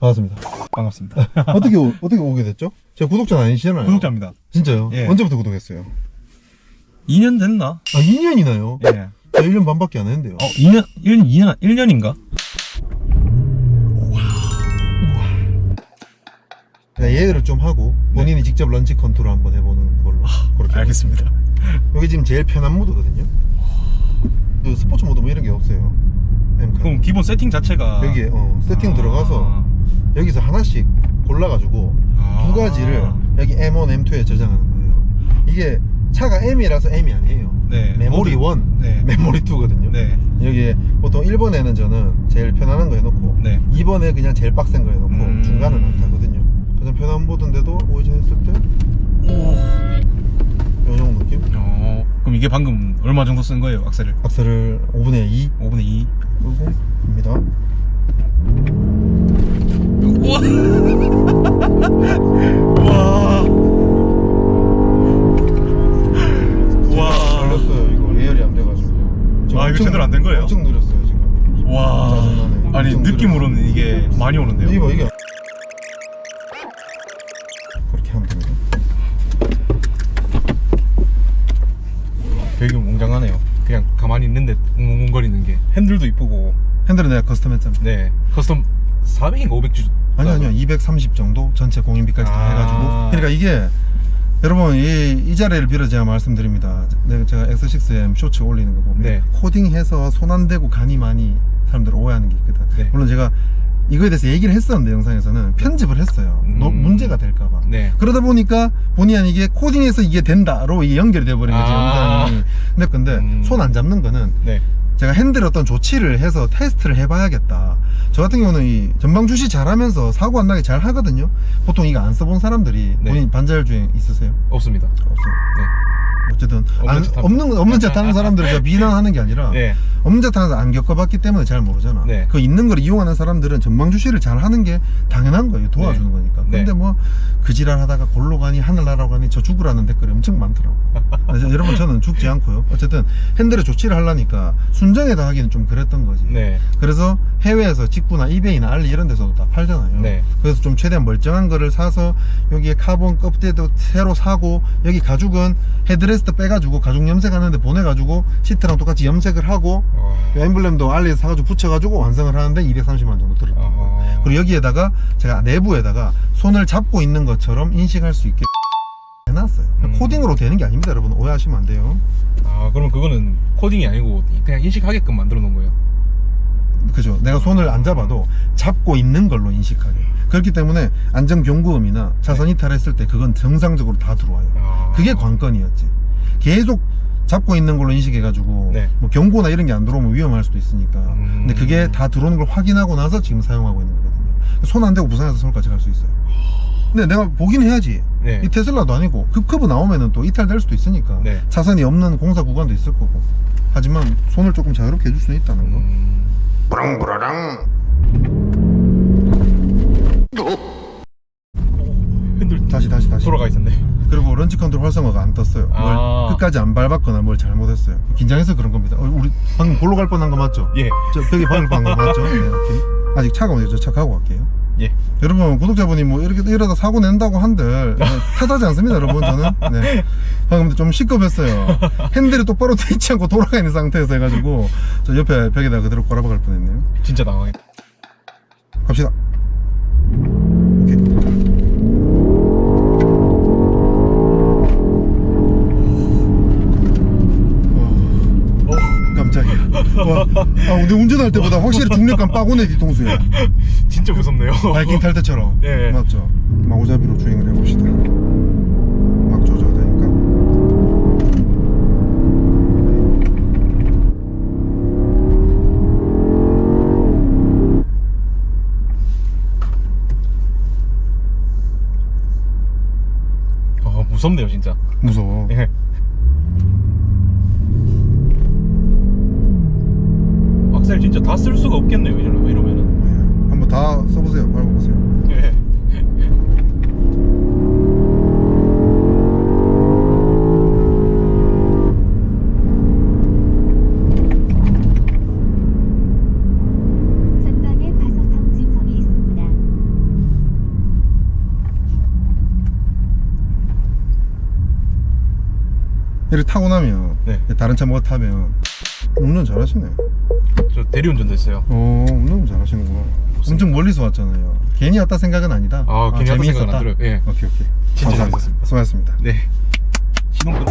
반갑습니다. 반갑습니다. 어떻게 오- 어떻게 오게 됐죠? 제가 구독자 아니시잖아요. 구독자입니다. 진짜요? 예. 언제부터 구독했어요? 2년 됐나? 아 2년이나요? 예. 저 1년 반밖에 안 했는데요. 어, 2년, 1, 2년, 1년인가? 제가 예열을 좀 하고 본인이 직접 런치 컨트롤 한번 해보는 걸로 그렇게 네. 알겠습니다. 여기 지금 제일 편한 모드거든요. 그 스포츠 모드 뭐 이런 게 없어요. M카. 그럼 기본 세팅 자체가. 여기에 어, 세팅 아. 들어가서 여기서 하나씩 골라가지고 아. 두 가지를 여기 M1, M2에 저장하는 거예요. 이게 차가 M이라서 M이 아니에요. 네. 메모리 모두- 1, 네. 메모리 2거든요. 네. 여기에 보통 1번에는 저는 제일 편안한 거 해놓고 네. 2번에 그냥 제일 빡센 거 해놓고 음. 중간은 안 타거든요. 가장 편한 보드인데도 우회전했을 때 오. 이 정도 느낌? 어, 그럼 이게 방금 얼마 정도 쓴 거예요, 악셀을? 악셀을 5분의 2 5분의 2. 끄고 갑니다. 와. 와. 걸렸어요 이거 예열이 안 돼가지고. 지금 아, 이거 제대로 안된 거예요? 엄청 느렸어요 지금. 와. 짜증나네. 아니, 엄청 느낌으로는 이게 많이 오는데요. 이거 이게 그렇게 하면 됩니다. 되게 웅장하네요. 그냥 가만히 있는데 웅웅거리는 게. 핸들도 이쁘고. 핸들은 내가 커스텀 했잖아. 네. 커스텀 400인가 500 주. 아니 아니요 230 정도 전체 공인비까지 다 아. 해가지고 그러니까 이게 여러분 이, 이 자리를 빌어 제가 말씀드립니다 네, 제가 X6M 쇼츠 올리는 거 보면 네. 코딩해서 손 안 대고 간이 많이 사람들 오해하는 게 있거든 네. 물론 제가 이거에 대해서 얘기를 했었는데 영상에서는 편집을 했어요 너- 음. 문제가 될까봐 네. 그러다 보니까 본의 아니게 코딩해서 이게 된다로 이게 연결이 돼버린 거지 아. 영상이 근데 근데 음. 손안 잡는 거는 네. 제가 핸들 어떤 조치를 해서 테스트를 해봐야겠다. 저 같은 경우는 이 전방 주시 잘하면서 사고 안 나게 잘 하거든요. 보통 이거 안 써본 사람들이 네. 본인 반자율 주행 있으세요? 없습니다. 없어요. 네. 어쨌든 없는 안- 차. 없는 없는 차 타는 사람들을 제가 비난하는 게 아니라 네. 없는 차 타는 안 겪어봤기 때문에 잘 모르잖아. 네. 그 있는 걸 이용하는 사람들은 전방 주시를 잘 하는 게 당연한 거예요. 도와주는 네. 거니까. 네. 근데 뭐 그 지랄 하다가 골로 가니 하늘 나라고 가니 저 죽으라는 댓글이 엄청 많더라고. 그래서 여러분 저는 죽지 않고요. 어쨌든 핸들에 조치를 하려니까 순정에다 하기는 좀 그랬던 거지. 네. 그래서 해외에서 직구나 이베이나 알리 이런 데서도 다 팔잖아요. 네. 그래서 좀 최대한 멀쩡한 거를 사서 여기에 카본 껍데도 새로 사고 여기 가죽은 헤드레스 트 빼가지고 가죽 염색하는데 보내가지고 시트랑 똑같이 염색을 하고 어. 엠블렘도 알리에서 사가지고 붙여가지고 완성을 하는데 230만 정도 들었다. 어허. 그리고 여기에다가 제가 내부에다가 손을 잡고 있는 것처럼 인식할 수 있게 해놨어요. 음. 코딩으로 되는 게 아닙니다, 여러분. 오해하시면 안 돼요. 아, 그럼 그거는 코딩이 아니고 그냥 인식하게끔 만들어 놓은 거예요? 그죠. 내가 손을 안 잡아도 잡고 있는 걸로 인식하게. 그렇기 때문에 안전 경고음이나 차선 이탈했을 때 그건 정상적으로 다 들어와요. 아. 그게 관건이었지. 계속 잡고 있는 걸로 인식해가지고 네. 뭐 경고나 이런 게 안 들어오면 위험할 수도 있으니까. 음. 근데 그게 다 들어오는 걸 확인하고 나서 지금 사용하고 있는 거거든요. 손 안 대고 부산에서 서울까지 갈 수 있어요. 근데 내가 보긴 해야지. 네. 이 테슬라도 아니고 급커브 나오면은 또 이탈될 수도 있으니까 네. 차선이 없는 공사 구간도 있을 거고. 하지만 손을 조금 자유롭게 해줄 수는 있다는 거. 음. 부랑부라랑. 핸들 다시 다시 다시. 돌아가 있었네. 그리고 런치 컨트롤 활성화가 안 떴어요. 뭘 아. 끝까지 안 밟았거나 뭘 잘못했어요. 긴장해서 그런 겁니다. 어, 우리 방금 골로 갈 뻔한 거 맞죠? 예. 저 벽에 뻔한 거 맞죠? 네. 아직 차가 오네요. 저차 가고 갈게요. 예. 여러분 구독자분이 뭐 이렇게 이러다 사고 낸다고 한들 네, 탓하지 않습니다, 여러분 저는. 네. 방금 좀 시급했어요. 핸들이 똑바로 돼 있지 않고 돌아가 있는 상태에서 해가지고 저 옆에 벽에다 그대로 꼬라박을 뻔했네요. 진짜 당황해. 갑시다. 근데 운전할 때보다 확실히 중력감 빠고네 뒤통수에. 진짜 무섭네요. 바이킹 탈 때처럼. 예, 예. 맞죠? 마구잡이로 주행을 해봅시다. 막 조져야 되니까. 아, 무섭네요, 진짜. 무서워. 예. 셀 진짜 다 쓸 수가 없겠네요 이러- 이러면은 예. 한번 다 써보세요. 밟아보세요. 얘를 타고 나면 네. 다른 차 못 타면 운전 잘하시네. 요 대리운전 됐어요. 어, 운동 잘하시는구나. 엄청 멀리서 왔잖아요. 괜히 왔다 생각은 아니다. 아, 괜히 아, 왔다 생각 안 들어요. 예. 오케이, 오케이. 진짜 감사합니다. 수고하셨습니다. 네. 신혼부